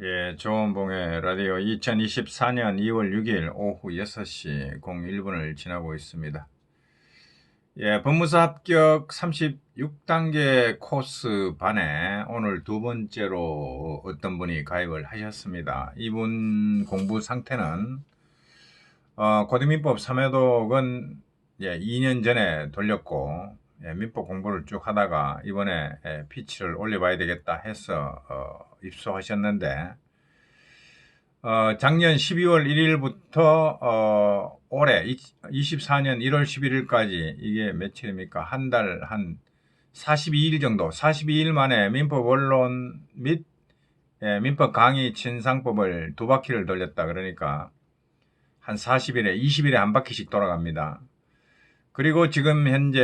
예, 조원봉의 라디오 2024년 2월 6일 오후 6시 01분을 지나고 있습니다. 예, 법무사 합격 36단계 코스 반에 오늘 두 번째로 어떤 분이 가입을 하셨습니다. 이분 공부 상태는 어, 고등민법 3회독은 예, 2년 전에 돌렸고 예, 민법 공부를 쭉 하다가 이번에 예, 피치를 올려봐야 되겠다 해서 어, 입소하셨는데 어, 작년 12월 1일부터 어, 올해 24년 1월 11일까지 이게 며칠입니까? 한 달 한 42일 정도, 42일 만에 민법 원론 및 예, 민법 강의 친상법을 두 바퀴를 돌렸다 그러니까 한 40일에 20일에 한 바퀴씩 돌아갑니다. 그리고 지금 현재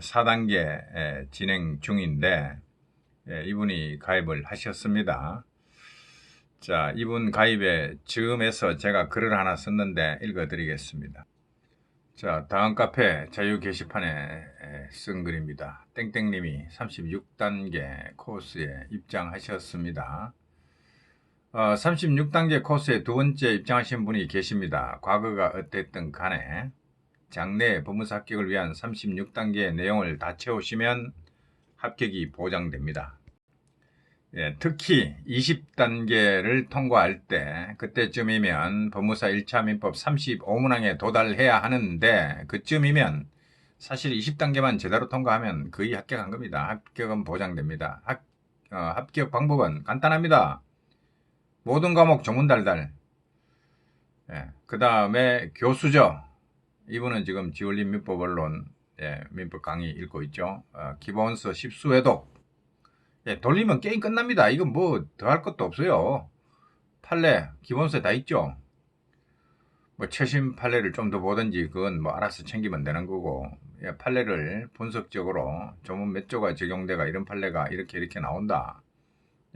4단계 진행 중인데 예, 이분이 가입을 하셨습니다. 자, 이분 가입에 즈음해서 제가 글을 하나 썼는데 읽어드리겠습니다. 자, 다음 카페 자유 게시판에 쓴 글입니다. 땡땡님이 36단계 코스에 입장하셨습니다. 어, 36단계 코스에 두 번째 입장하신 분이 계십니다. 과거가 어땠든 간에 장래 법무사 합격을 위한 36단계의 내용을 다 채우시면 합격이 보장됩니다. 예, 특히 20단계를 통과할 때 그때쯤이면 법무사 1차 민법 35문항에 도달해야 하는데 그쯤이면 사실 20단계만 제대로 통과하면 거의 합격한 겁니다. 합격은 보장됩니다. 합, 어, 합격 방법은 간단합니다. 모든 과목 조문 달달. 예, 그 다음에 교수죠. 이분은 지금 지올린 민법 언론 예, 민법 강의 읽고 있죠. 어, 기본서 10수회독 예, 돌리면 게임 끝납니다. 이건 뭐 더 할 것도 없어요. 판례 기본서에 다 있죠. 뭐 최신 판례를 좀 더 보든지 그건 뭐 알아서 챙기면 되는 거고 예, 판례를 분석적으로 조문 몇 조가 적용돼가 이런 판례가 이렇게 이렇게 나온다.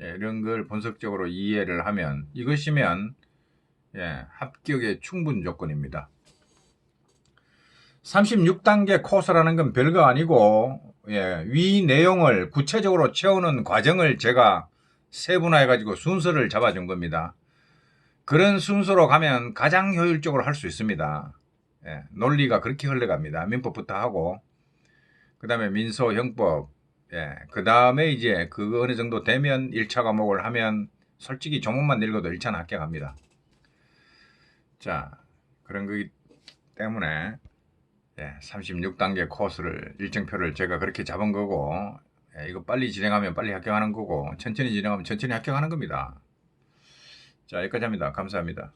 예, 이런 걸 분석적으로 이해를 하면 이것이면 예, 합격의 충분 조건입니다. 36단계 코스라는 건 별거 아니고 예, 위 내용을 구체적으로 채우는 과정을 제가 세분화해 가지고 순서를 잡아준 겁니다. 그런 순서로 가면 가장 효율적으로 할 수 있습니다. 예, 논리가 그렇게 흘러갑니다. 민법부터 하고 그 다음에 민소 형법 예, 그 다음에 이제 그 어느 정도 되면 1차 과목을 하면 솔직히 조문만 읽어도 1차는 합격합니다. 자 그런 거기 때문에 예, 36단계 코스를 일정표를 제가 그렇게 잡은 거고 예, 이거 빨리 진행하면 빨리 합격하는 거고 천천히 진행하면 천천히 합격하는 겁니다. 자 여기까지 합니다. 감사합니다.